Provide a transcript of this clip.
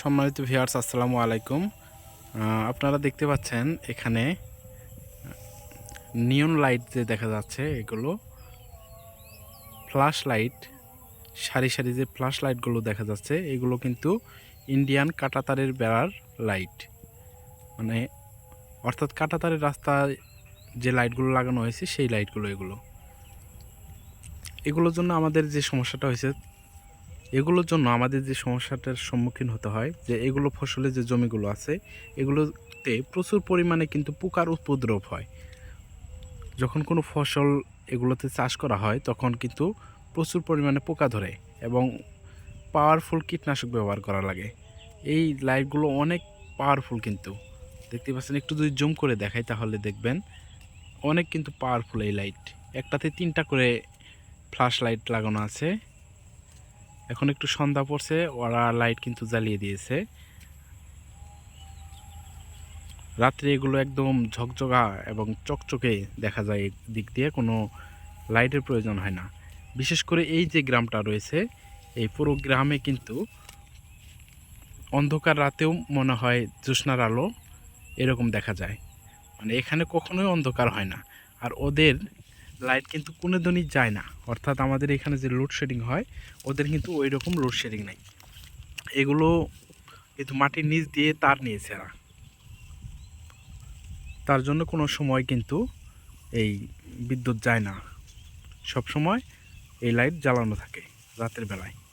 সম্মানিত ভিউয়ার্স, আসসালামু আলাইকুম। আপনারা দেখতে পাচ্ছেন এখানে নিয়ন লাইট যে দেখা যাচ্ছে এগুলো ফ্ল্যাশ লাইট সারি সারি যে ফ্ল্যাশ লাইটগুলো দেখা যাচ্ছে, এগুলো কিন্তু ইন্ডিয়ান কাটাতারের বেড়ার লাইট মানে অর্থাৎ কাটাতারের রাস্তায় যে লাইটগুলো লাগানো হয়েছে, সেই লাইটগুলো এগুলো। এগুলোর জন্য আমাদের যে সমস্যাটা হয়েছে এগুলোর জন্য আমাদের যে সমস্যাটার সম্মুখীন হতে হয়, যে এগুলো ফসলের যে জমিগুলো আছে, এগুলোতে প্রচুর পরিমাণে কিন্তু পোকার উপদ্রব হয়। যখন কোনো ফসল এগুলোতে চাষ করা হয়, তখন কিন্তু প্রচুর পরিমাণে পোকা ধরে এবং পাওয়ারফুল কীটনাশক ব্যবহার করা লাগে। এই লাইটগুলো অনেক পাওয়ারফুল কিন্তু। দেখতে পাচ্ছেন, একটু যদি জুম করে দেখাই তাহলে দেখবেন, অনেক কিন্তু পাওয়ারফুল এই লাইট। একটাতে তিনটা করে ফ্ল্যাশ লাইট লাগানো আছে। এখন একটু সন্ধ্যা পড়ছে, ওরা লাইট কিন্তু জ্বালিয়ে দিয়েছে। রাত্রে এগুলো একদম ঝকঝকা এবং চকচকে দেখা যায় দিক দিয়ে, কোনো লাইটের প্রয়োজন হয় না। বিশেষ করে এই যে গ্রামটা রয়েছে, এই পুরো গ্রামে কিন্তু অন্ধকার রাতেও মনে হয় জ্যোৎস্নার আলো এরকম দেখা যায়। মানে এখানে কখনোই অন্ধকার হয় না। আর ওদের লাইট কিন্তু কোনো দিনই যায় না। অর্থাৎ আমাদের এখানে যে লোডশেডিং হয়, ওদের কিন্তু ওই রকম লোডশেডিং নেই। এগুলো কিন্তু মাটির নিচ দিয়ে তার নিয়েছে এরা। তার জন্য কোনো সময় কিন্তু এই বিদ্যুৎ যায় না। সব সময় এই লাইট জ্বালানো থাকে রাতের বেলায়।